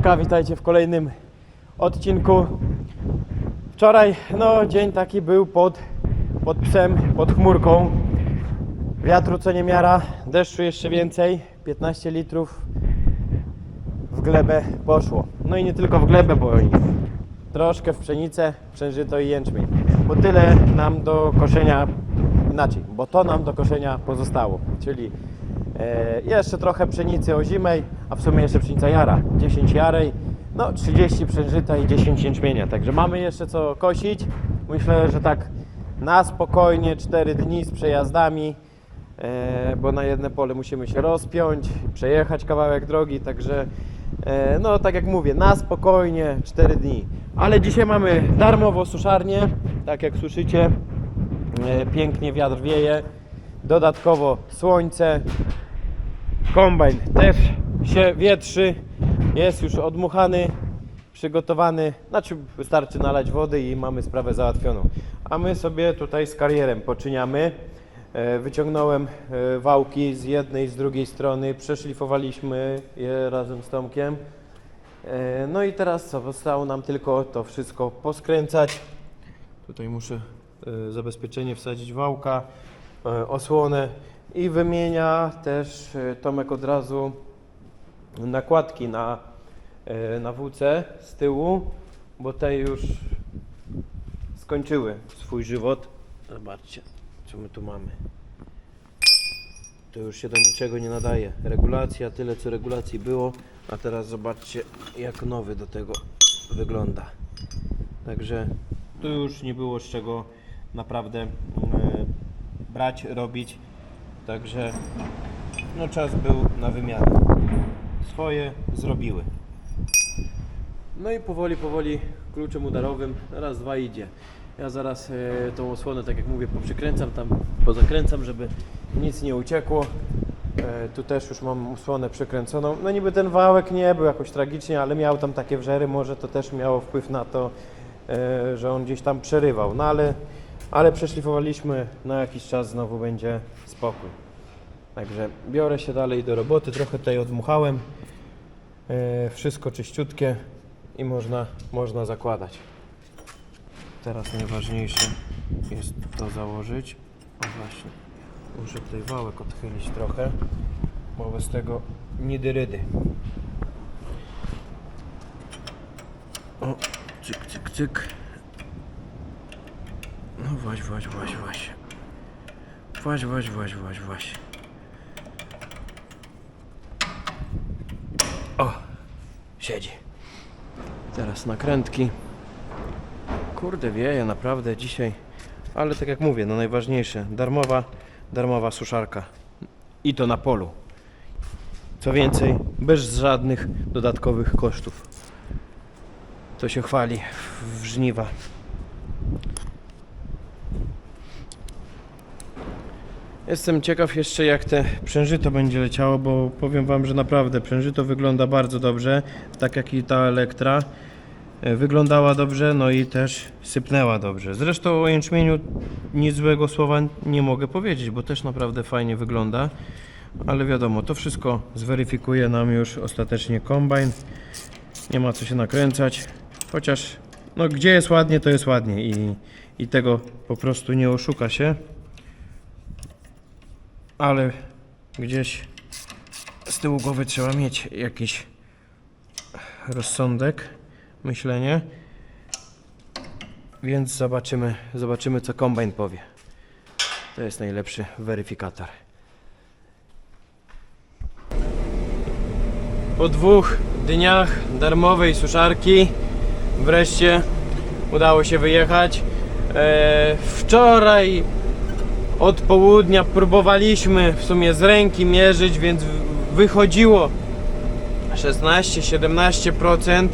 Siemka, witajcie w kolejnym odcinku. Wczoraj, no dzień taki był pod, pod psem, pod chmurką. Wiatru co nie miara, deszczu jeszcze więcej, 15 litrów w glebę poszło. No i nie tylko w glebę, bo i troszkę w pszenicę, przężyto i jęczmień. Bo tyle nam do koszenia, inaczej, bo to nam do koszenia pozostało, czyli jeszcze trochę pszenicy ozimej, a w sumie jeszcze pszenica jara, 10 jarej, no 30 przężyta i 10 jęczmienia, także mamy jeszcze co kosić. Myślę, że tak na spokojnie 4 dni z przejazdami, e, bo na jedne pole musimy się rozpiąć, przejechać kawałek drogi, także e, no tak jak mówię, na spokojnie 4 dni. Ale dzisiaj mamy darmowo suszarnię, tak jak słyszycie, e, pięknie wiatr wieje, dodatkowo słońce, kombajn też się wietrzy, jest już odmuchany, przygotowany, znaczy wystarczy nalać wody i mamy sprawę załatwioną. A my sobie tutaj z karierem poczyniamy. E, Wyciągnąłem e, wałki z jednej z drugiej strony, przeszlifowaliśmy je razem z Tomkiem. E, No i teraz co, zostało nam tylko to wszystko poskręcać. Tutaj muszę zabezpieczenie wsadzić wałka, osłonę i wymienia też e, Tomek od razu nakładki na, e, na WC z tyłu, bo te już skończyły swój żywot. Zobaczcie, co my tu mamy. To już się do niczego nie nadaje. Regulacja, tyle co regulacji było, a teraz zobaczcie jak nowy do tego wygląda. Także tu już nie było z czego naprawdę e, brać, robić. Także no czas był na wymianę. Swoje zrobiły. No i powoli, powoli kluczem udarowym raz, dwa idzie. Ja zaraz e, tą osłonę, tak jak mówię, poprzykręcam tam, pozakręcam, żeby nic nie uciekło. E, tu też już mam osłonę przykręconą. No niby ten wałek nie był jakoś tragicznie, ale miał tam takie wrzery, może to też miało wpływ na to, e, że on gdzieś tam przerywał. No ale, ale przeszlifowaliśmy, na jakiś czas znowu będzie spokój. Także biorę się dalej do roboty, trochę tutaj odmuchałem. E, wszystko czyściutkie i można, można zakładać. Teraz najważniejsze jest to założyć. O właśnie, muszę tutaj wałek odchylić trochę, bo bez tego nidy rydy. O, cyk, cyk, cyk. No właśnie, właśnie, właśnie, właśnie. Właśnie, właśnie, właśnie, właśnie, właśnie. O, siedzi. Teraz nakrętki. Kurde wieje naprawdę dzisiaj. Ale tak jak mówię, no najważniejsze, darmowa, darmowa suszarka. I to na polu. Co więcej, bez żadnych dodatkowych kosztów. To się chwali w żniwa. Jestem ciekaw jeszcze jak te przężyto będzie leciało, bo powiem wam, że naprawdę przężyto wygląda bardzo dobrze, tak jak i ta elektra. E, Wyglądała dobrze, no i też sypnęła dobrze. Zresztą o jęczmieniu nic złego słowa nie mogę powiedzieć, bo też naprawdę fajnie wygląda. Ale wiadomo, to wszystko zweryfikuje nam już ostatecznie kombajn. Nie ma co się nakręcać. Chociaż, no gdzie jest ładnie, to jest ładnie i, i tego po prostu nie oszuka się ale gdzieś z tyłu głowy trzeba mieć jakiś rozsądek, myślenie. Więc zobaczymy, zobaczymy co kombajn powie. To jest najlepszy weryfikator. Po dwóch dniach darmowej suszarki wreszcie udało się wyjechać. E, wczoraj od południa próbowaliśmy w sumie z ręki mierzyć, więc wychodziło 16-17%.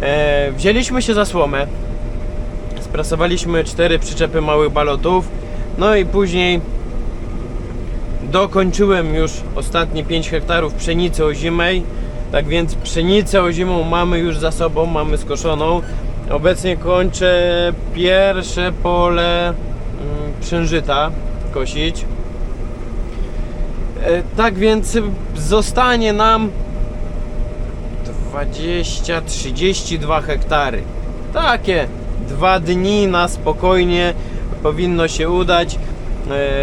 E, wzięliśmy się za słomę. Sprasowaliśmy cztery przyczepy małych balotów. No i później dokończyłem już ostatnie 5 hektarów pszenicy ozimej. Tak więc pszenicę ozimą mamy już za sobą, mamy skoszoną. Obecnie kończę pierwsze pole przężyta kosić. E, Tak więc zostanie nam 20-32 hektary. Takie dwa dni na spokojnie powinno się udać. E,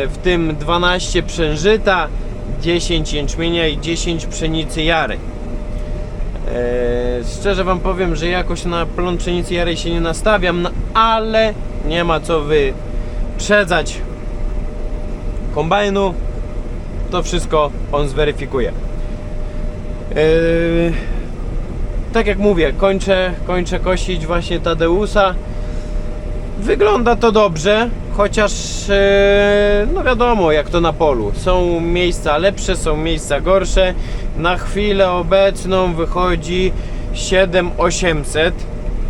W tym 12 przężyta, 10 jęczmienia i 10 pszenicy jary. E, Szczerze Wam powiem, że jakoś na plon pszenicy jarej się nie nastawiam, no, ale nie ma co wyprzedzać kombajnu. To wszystko on zweryfikuje. Yy, tak jak mówię, kończę, kończę kosić właśnie Tadeusa. Wygląda to dobrze, chociaż e, no wiadomo jak to na polu. Są miejsca lepsze, są miejsca gorsze. Na chwilę obecną wychodzi 7800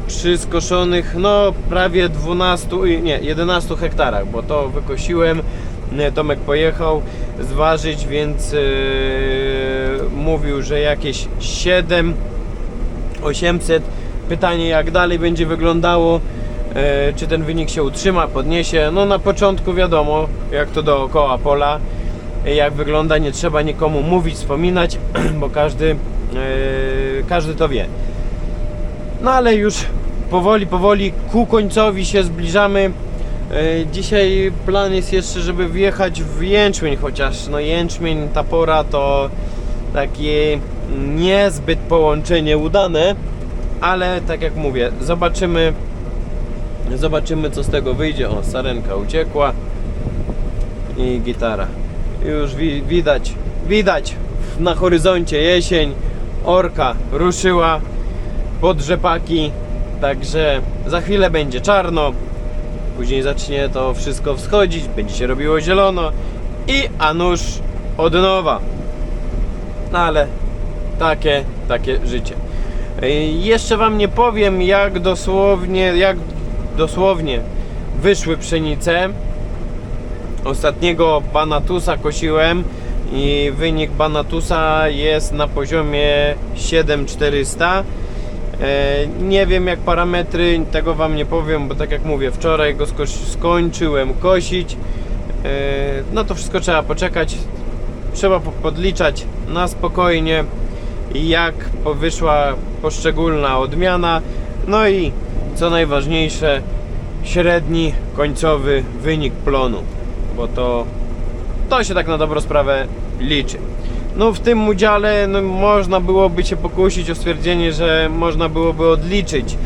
przy skoszonych no prawie 12, nie 11 hektarach, bo to wykosiłem. Tomek pojechał zważyć, więc e, mówił, że jakieś 7 800. Pytanie jak dalej będzie wyglądało, e, czy ten wynik się utrzyma, podniesie. No na początku wiadomo, jak to dookoła pola, e, jak wygląda, nie trzeba nikomu mówić, wspominać, bo każdy, e, każdy to wie. No ale już powoli, powoli ku końcowi się zbliżamy. E, Dzisiaj plan jest jeszcze, żeby wjechać w jęczmień, chociaż no jęczmień, ta pora to takie niezbyt połączenie udane, ale tak jak mówię, zobaczymy zobaczymy co z tego wyjdzie. O, sarenka uciekła i gitara. Już wi widać, widać na horyzoncie jesień, orka ruszyła pod rzepaki, także za chwilę będzie czarno, później zacznie to wszystko wschodzić, będzie się robiło zielono i a nuż od nowa. No ale takie, takie życie. Ej, Jeszcze Wam nie powiem, jak dosłownie, jak dosłownie wyszły pszenice. Ostatniego Banatusa kosiłem i wynik Banatusa jest na poziomie 7400. E, Nie wiem jak parametry, tego Wam nie powiem, bo tak jak mówię, wczoraj go skończyłem kosić. E, No to wszystko trzeba poczekać. Trzeba po- podliczać na spokojnie jak wyszła poszczególna odmiana. No i co najważniejsze, średni końcowy wynik plonu, bo to to się tak na dobrą sprawę liczy. No w tym udziale no, można byłoby się pokusić o stwierdzenie, że można byłoby odliczyć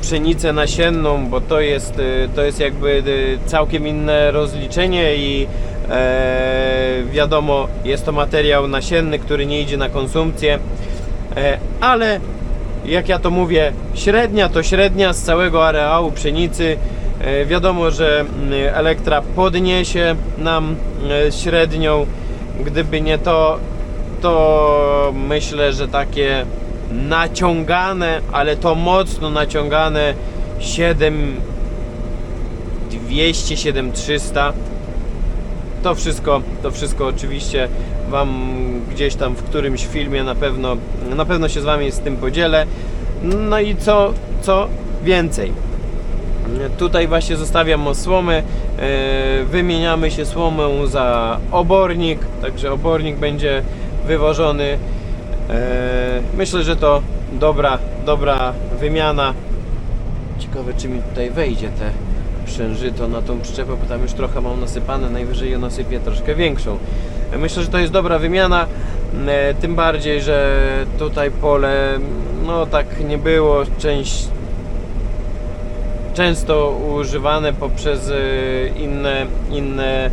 pszenicę nasienną, bo to jest, y, to jest jakby y, całkiem inne rozliczenie i e, wiadomo, jest to materiał nasienny, który nie idzie na konsumpcję, e, ale jak ja to mówię, średnia to średnia z całego areału pszenicy. E, Wiadomo, że mm, Elektra podniesie nam e, średnią. Gdyby nie to, to myślę, że takie naciągane, ale to mocno naciągane 7 200, 7300 to wszystko, to wszystko oczywiście Wam gdzieś tam w którymś filmie na pewno, na pewno się z Wami z tym podzielę. No i co, co więcej. Tutaj właśnie zostawiam osłomę, e, wymieniamy się słomą za obornik, także obornik będzie wywożony. E, Myślę, że to dobra, dobra wymiana. Ciekawe, czy mi tutaj wejdzie te przężyto na tą przyczepę, bo tam już trochę mam nasypane, najwyżej ją nasypię troszkę większą. Myślę, że to jest dobra wymiana, e, tym bardziej, że tutaj pole, no tak nie było, część często używane poprzez e, inne, inne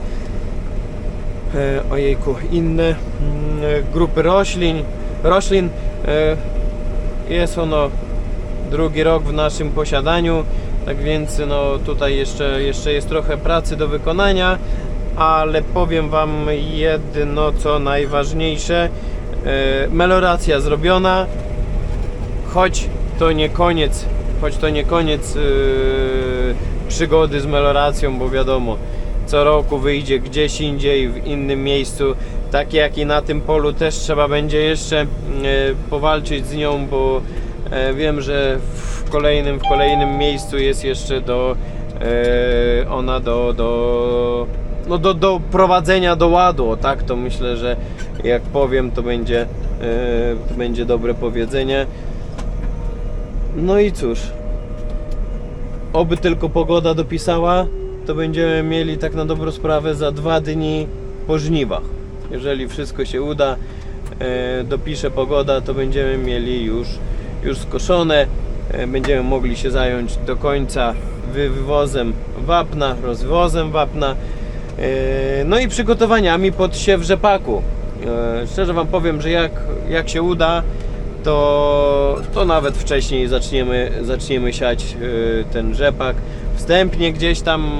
e, ojejku, inne mm, e, grupy roślin, roślin. e, Jest ono drugi rok w naszym posiadaniu, tak więc no tutaj jeszcze, jeszcze jest trochę pracy do wykonania, ale powiem Wam jedno co najważniejsze. E, Meloracja zrobiona, choć to nie koniec, choć to nie koniec przygody z meloracją, bo wiadomo, co roku wyjdzie gdzieś indziej, w innym miejscu, tak jak i na tym polu też trzeba będzie jeszcze yy, powalczyć z nią, bo yy, wiem, że w kolejnym, w kolejnym miejscu jest jeszcze do yy, ona do, do no do, do prowadzenia do ładu, tak to myślę, że jak powiem to będzie, to będzie dobre powiedzenie. No i cóż, oby tylko pogoda dopisała, to będziemy mieli tak na dobrą sprawę za dwa dni po żniwach. Jeżeli wszystko się uda, e, dopisze pogoda, to będziemy mieli już, już skoszone. E, będziemy mogli się zająć do końca wy- wywozem wapna, rozwozem wapna. E, No i przygotowaniami pod siew rzepaku. Szczerze Wam powiem, że jak, jak się uda, to, to nawet wcześniej zaczniemy, zaczniemy siać ten rzepak. Wstępnie gdzieś tam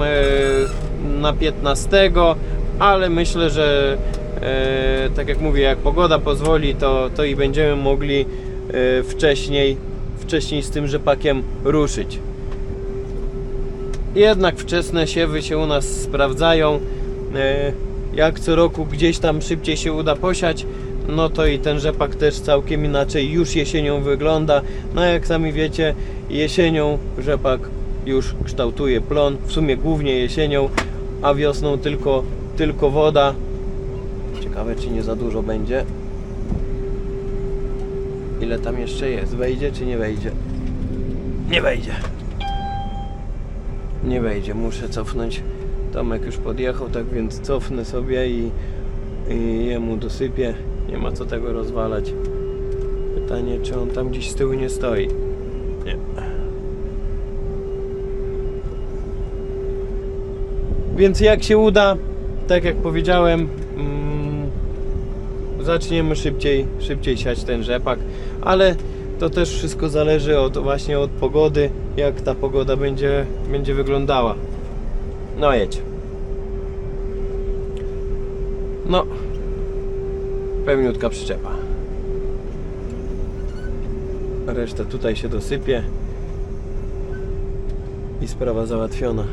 na 15, ale myślę, że tak jak mówię, jak pogoda pozwoli, to, to i będziemy mogli e, wcześniej, wcześniej z tym rzepakiem ruszyć. Jednak wczesne siewy się u nas sprawdzają. E, Jak co roku gdzieś tam szybciej się uda posiać, no to i ten rzepak też całkiem inaczej już jesienią wygląda. No jak sami wiecie, jesienią rzepak już kształtuje plon, w sumie głównie jesienią, a wiosną tylko, tylko woda. Ciekawe czy nie za dużo będzie. Ile tam jeszcze jest? Wejdzie czy nie wejdzie? Nie wejdzie nie wejdzie, muszę cofnąć. Tomek już podjechał, tak więc cofnę sobie i, i jemu dosypię. Nie ma co tego rozwalać. Pytanie, czy on tam gdzieś z tyłu nie stoi. Nie. Więc jak się uda, tak jak powiedziałem, zaczniemy szybciej, szybciej siać ten rzepak, ale to też wszystko zależy od właśnie od pogody, jak ta pogoda będzie, będzie wyglądała. No jedź. No, pełniutka przyczepa. Reszta tutaj się dosypie i sprawa załatwiona.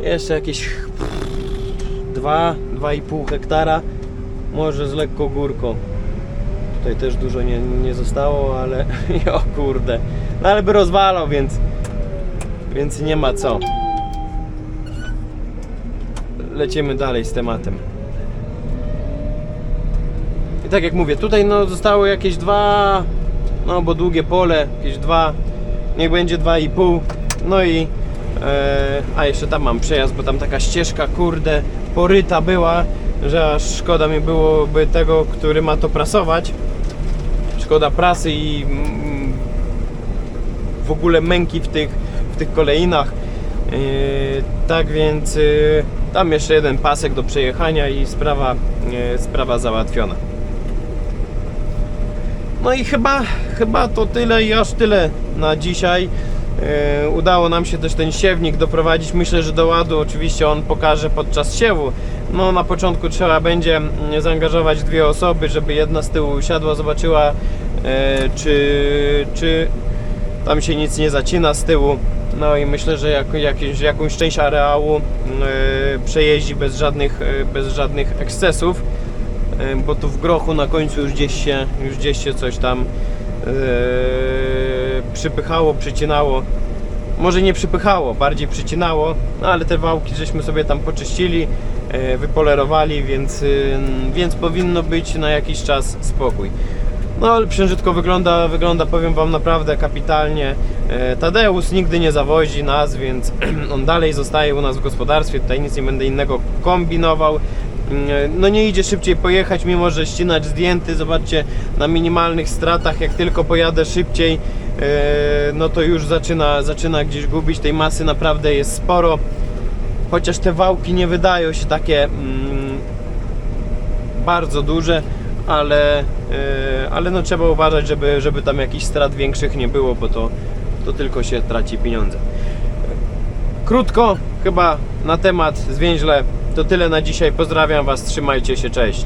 Jeszcze jakieś 2, 2,5 hektara, może z lekką górką. Tutaj też dużo nie, nie zostało, ale o kurde. No ale by rozwalał, więc więc nie ma co. Lecimy dalej z tematem. I tak jak mówię, tutaj no zostało jakieś dwa, no bo długie pole, jakieś dwa, niech będzie dwa i pół. No i e, a jeszcze tam mam przejazd, bo tam taka ścieżka, kurde, poryta była, że aż szkoda mi byłoby tego, który ma to prasować. Szkoda prasy i mm, w ogóle męki w tych, w tych kolejnach. Yy, tak więc yy, tam jeszcze jeden pasek do przejechania i sprawa, yy, sprawa załatwiona. No i chyba, chyba to tyle i aż tyle na dzisiaj. Yy, udało nam się też ten siewnik doprowadzić. Myślę, że do ładu oczywiście on pokaże podczas siewu. No na początku trzeba będzie mm, zaangażować dwie osoby, żeby jedna z tyłu usiadła, zobaczyła e, czy, czy tam się nic nie zacina z tyłu. No i myślę, że jak, jakąś część areału e, przejeździ bez żadnych, e, bez żadnych ekscesów, e, bo tu w grochu na końcu już gdzieś się, już gdzieś się coś tam e, przypychało, przycinało. Może nie przypychało, bardziej przycinało, no ale te wałki żeśmy sobie tam poczyścili, e, wypolerowali, więc, y, więc powinno być na jakiś czas spokój. No ale przężytko wygląda, wygląda powiem Wam naprawdę kapitalnie. E, Tadeusz nigdy nie zawozi nas, więc on dalej zostaje u nas w gospodarstwie, tutaj nic nie będę innego kombinował. Mm, No nie idzie szybciej pojechać, mimo że ścinacz zdjęty, zobaczcie, na minimalnych stratach, jak tylko pojadę szybciej, e, no to już zaczyna, zaczyna gdzieś gubić, tej masy naprawdę jest sporo. Chociaż te wałki nie wydają się takie mm, bardzo duże, ale, e, ale no trzeba uważać, żeby, żeby tam jakichś strat większych nie było, bo to, to tylko się traci pieniądze. Krótko, chyba na temat zwięźle to tyle na dzisiaj. Pozdrawiam Was, trzymajcie się, cześć.